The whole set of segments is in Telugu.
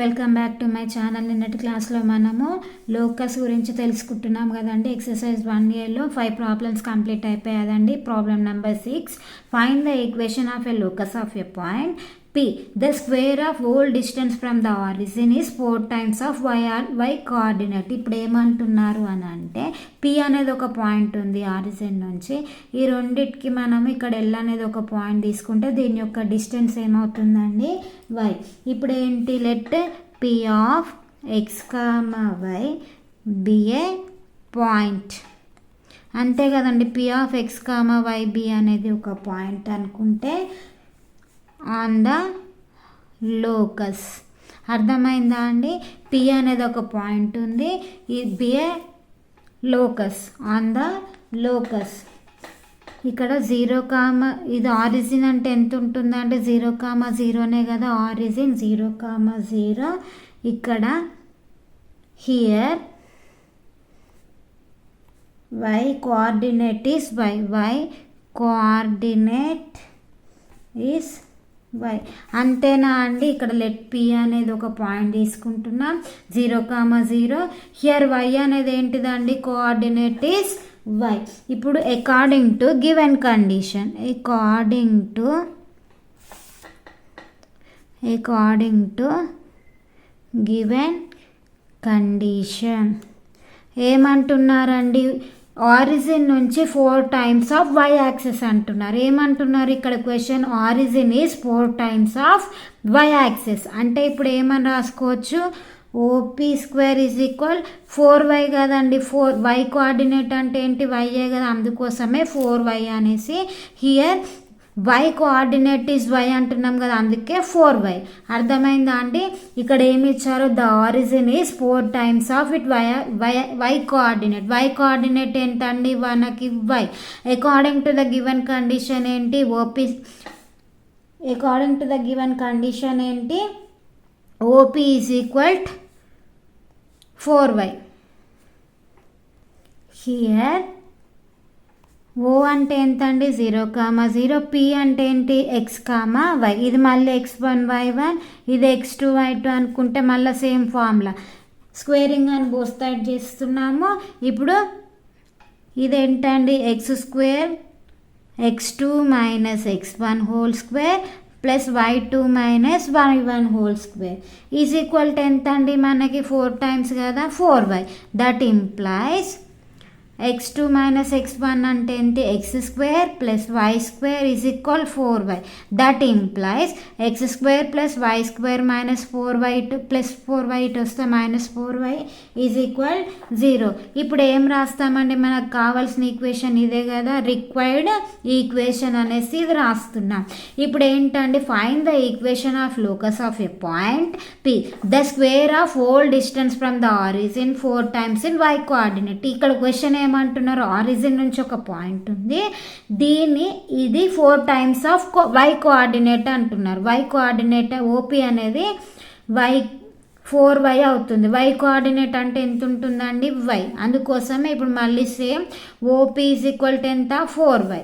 Welcome back to my channel నిన్నటి క్లాస్లో మనము లోకస్ గురించి తెలుసుకుంటున్నాం కదండి. ఎక్సర్సైజ్ వన్ ఇయర్లో five problems complete అయిపోయాదండి. Problem number six find the equation of a locus of a point P the square of whole distance from the origin is four times of Y or Y coordinate ఇప్పుడు ఏమంటున్నారు అని అంటే పి అనేది ఒక పాయింట్ ఉంది ఆరిజిన్ నుంచి. ఈ రెండిటికి మనం ఇక్కడ ఎల్ అనేది ఒక పాయింట్ తీసుకుంటే దీని యొక్క డిస్టెన్స్ ఏమవుతుందండి? వై ఇప్పుడు ఏంటి? Let P of X comma Y be a point అంతే కదండి. P of X comma Y be అనేది ఒక పాయింట్ అనుకుంటే ఆన్ ద లోకస్. అర్థమైందా అండి? పి అనేది ఒక పాయింట్ ఉంది. ఈ be a locus. On the locus. ఇక్కడ జీరో కామ ఇది ఆరిజిన్ అంటే ఎంత ఉంటుందంటే జీరో కామ జీరోనే కదా ఆరిజిన్. జీరో కామ జీరో ఇక్కడ here Y coordinate is Y. Y coordinate is Y అంతేనా అండి? ఇక్కడ లెట్ పి అనేది ఒక పాయింట్ తీసుకుంటున్నాం. Zero comma zero here Y అనేది ఏంటిదండి? కోఆర్డినేట్ ఈస్ వై ఇప్పుడు according to given condition according to according to given condition ఏమంటున్నారండి? Origin నుంచి four times of Y axis అంటున్నారు. ఏమంటున్నారు ఇక్కడ question? Origin is four times of Y axis. అంటే ఇప్పుడు ఏమని రాసుకోవచ్చు? OP square is equal four Y కదండి. ఫోర్ వై కోఆర్డినేట్ అంటే ఏంటి? వైయే కదా. అందుకోసమే ఫోర్ వై అనేసి here Y coordinate is Y అంటున్నాం కదా అందుకే ఫోర్ వై అర్థమైందా అండి? ఇక్కడ ఏమి ఇచ్చారు? The origin is four times of it Y Y Y coordinate Y coordinate ఏంటండి? మనకి Y according to the given condition ఏంటి? OP according to the given condition ఏంటి? OP is equal four Y here O అంటే ఎంత అండి జీరో కామా. జీరో పి అంటే ఏంటి? X comma? వై. ఇది మళ్ళీ ఎక్స్ వన్ వై వన్. ఇది ఎక్స్ టూ వై టూ అనుకుంటే మళ్ళీ సేమ్ ఫార్ములా. స్క్వేరింగ్ అని బోత్ చేస్తున్నాము. ఇప్పుడు ఇదేంటండి? X square X two minus X one whole square plus Y two minus Y one whole square. Is equal to ఎంత అండి మనకి? ఫోర్ టైమ్స్ కదా? Four Y. That implies X two minus X one అంటే ఏంటి? X square plus Y square is equal four Y that implies X square plus Y square minus four Y to plus four Y ఇటు వస్తే minus four Y is equal zero ఇప్పుడు ఏం రాస్తామండి? మనకు కావాల్సిన ఈక్వేషన్ ఇదే కదా. రిక్వైర్డ్ ఈక్వేషన్ అనేసి ఇది రాస్తున్నాం. ఇప్పుడు ఏంటండి? Find the equation of locus of a point P the square of whole distance from the origin four times in Y coordinate ఇక్కడ క్వశ్చన్ ఏం ఏమంటున్నారు ఆరిజిన్ నుంచి ఒక పాయింట్ ఉంది. దీన్ని ఇది four times of Y coordinate అంటున్నారు. వై కోఆర్డినేట్ ఓపీ అనేది వై ఫోర్ వై అవుతుంది. వై కోఆర్డినేట్ అంటే ఎంత ఉంటుందండి? వై. అందుకోసమే ఇప్పుడు మళ్ళీ same OP is equal to ఎంత four Y.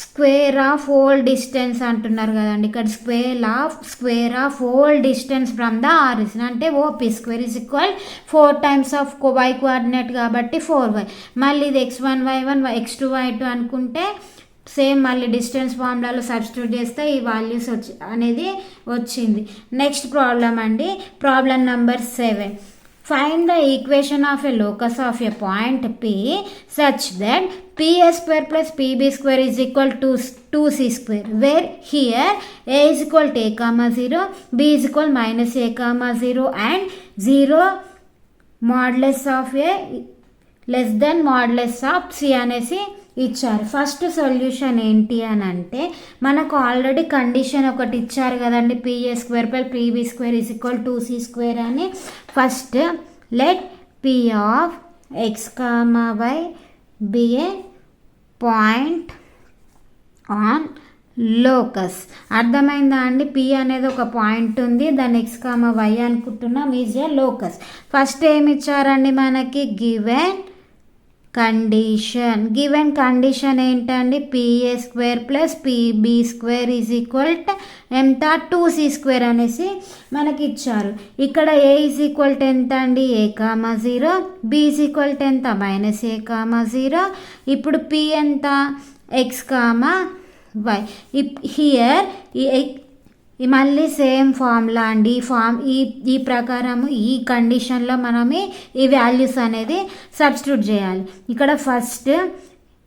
Square of whole distance అంటున్నారు కదండి. ఇక్కడ square of square of whole distance from the origin అంటే OP square is equal four times of Y coordinate కాబట్టి ఫోర్ వై. మళ్ళీ ఇది X one Y one X two Y two అనుకుంటే సేమ్ మళ్ళీ డిస్టెన్స్ ఫార్ములాలో సబ్స్టిట్యూట్ చేస్తే ఈ వాల్యూస్ వచ్చి అనేది వచ్చింది. నెక్స్ట్ ప్రాబ్లం అండి. Problem number seven. find the equation of a locus of a point P such that PA square plus PB square is equal to two C square where here A is equal to A comma zero B is equal minus A comma zero and zero modulus of A less than modulus of C అనేసి ఇచ్చారు. ఫస్ట్ సొల్యూషన్ ఏంటి అని అంటే మనకు ఆల్రెడీ కండిషన్ ఒకటి ఇచ్చారు కదండి PA square pi PB square is equal to c square అని. First let P of x comma y be a point on locus అర్థమైందా అండి? పి అనేది ఒక పాయింట్ ఉంది దాన్ని ఎక్స్ కామా వై అనుకుంటున్నాం ఈజ్ ఏ లోకస్ ఫస్ట్ ఏమి ఇచ్చారండి మనకి? గివెన్ కండిషన్ గివెన్ కండిషన్ ఏంటండి? PA square plus PB square is equal ఎంత టూ సి స్క్వేర్ అనేసి మనకి ఇచ్చారు ఇక్కడ ఏ ఈజ్ ఈక్వల్ ఎంత అండి a comma zero B is equal ఎంత? మైనస్ ఏ కామా జీరో ఇప్పుడు పి ఎంత? ఎక్స్ కామా వై హియర్ మళ్ళీ సేమ్ ఫార్ములా అండి. ఈ ఫామ్ ఈ ఈ ప్రకారము ఈ కండిషన్లో మనమే ఈ వాల్యూస్ అనేది సబ్స్టిట్యూట్ చేయాలి. ఇక్కడ first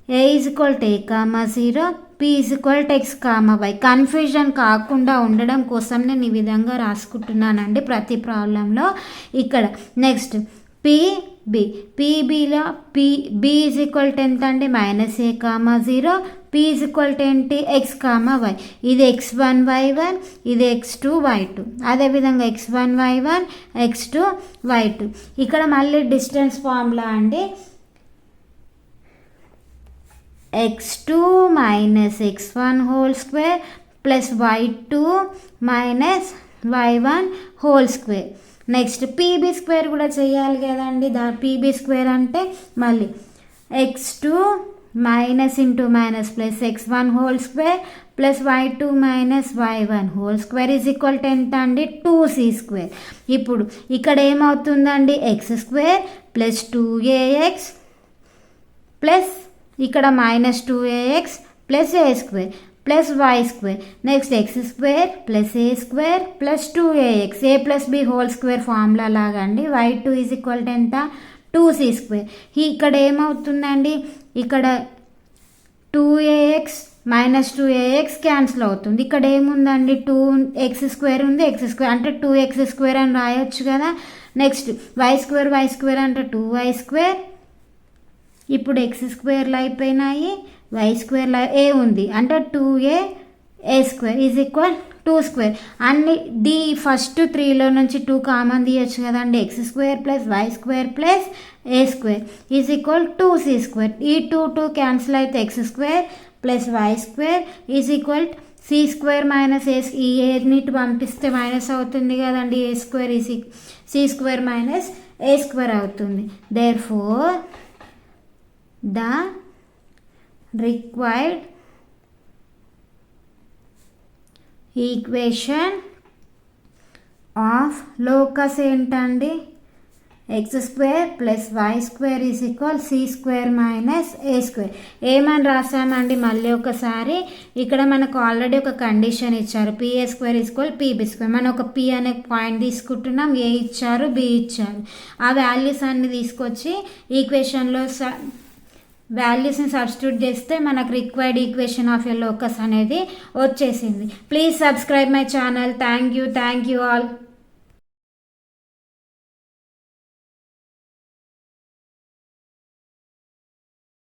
A is equal to comma zero P is equal to x comma y confusion కాకుండా ఉండడం కోసం నేను ఈ విధంగా రాసుకుంటున్నానండి ప్రతి ప్రాబ్లంలో ఇక్కడ next P B పీబీలో P B is equal to ఎంత అండి minus a comma zero P is equal to ఏంటి ఎక్స్ కామా వై ఇది ఎక్స్ వన్ వై వన్ ఇది ఎక్స్ టూ వై టూ అదేవిధంగా x one y one x two y two ఇక్కడ మళ్ళీ డిస్టెన్స్ ఫార్ములా అండి x two minus x one whole square plus y two minus y one whole square next PB square కూడా చేయాలి కదండి. దా పీబీ స్క్వేర్ అంటే మళ్ళీ x two minus into minus plus x one whole square plus y two minus y one whole square is equal to ఎంత అండి? టూ సి స్క్వేర్ ఇప్పుడు ఇక్కడ ఏమవుతుందండి? X square plus two ax plus ఇక్కడ minus two ax plus a square plus y square next x square plus a square plus two ax a plus b whole square formula లాగా అండి. Y two is equal to ఎంత? టూ సి స్క్వేర్ ఇక్కడ ఏమవుతుందండి? ఇక్కడ two ax minus two ax cancel అవుతుంది. ఇక్కడ ఏముందండి? టూ ఎక్స్ స్క్వేర్ ఉంది. ఎక్స్ స్క్వేర్ అంటే టూ ఎక్స్ స్క్వేర్ అని రాయొచ్చు కదా. Next y square y square అంటే టూ వై స్క్వేర్ ఇప్పుడు ఎక్స్ స్క్వేర్లు అయిపోయినాయి. వై స్క్వేర్లో ఏ ఉంది. అంటే two a a square is equal two square అన్ని ది ఫస్ట్ త్రీలో నుంచి టూ కామన్ తీయచ్చు కదండి. X square plus y square plus a square is equal two c square ఈ టూ టూ క్యాన్సిల్ అయితే x square plus y square is equal c square minus a ఈ ఏనిటి పంపిస్తే మైనస్ అవుతుంది కదండి. A square is c square minus a square అవుతుంది. Therefore the required equation of locus ఏంటండి? X square plus y square is equal c square minus a square ఏమని రాసామండి మళ్ళీ ఒకసారి? ఇక్కడ మనకు ఆల్రెడీ ఒక కండిషన్ ఇచ్చారు. PA square equal PB square మనం ఒక పి అనే పాయింట్ తీసుకుంటున్నాం. ఏ ఇచ్చారు బి ఇచ్చారు. ఆ వాల్యూస్ అన్ని తీసుకొచ్చి ఈక్వేషన్లో స వాల్యూస్ని సబ్స్టిట్యూట్ చేస్తే మనకు required equation of a locus అనేది వచ్చేసింది. Please subscribe my channel thank you thank you all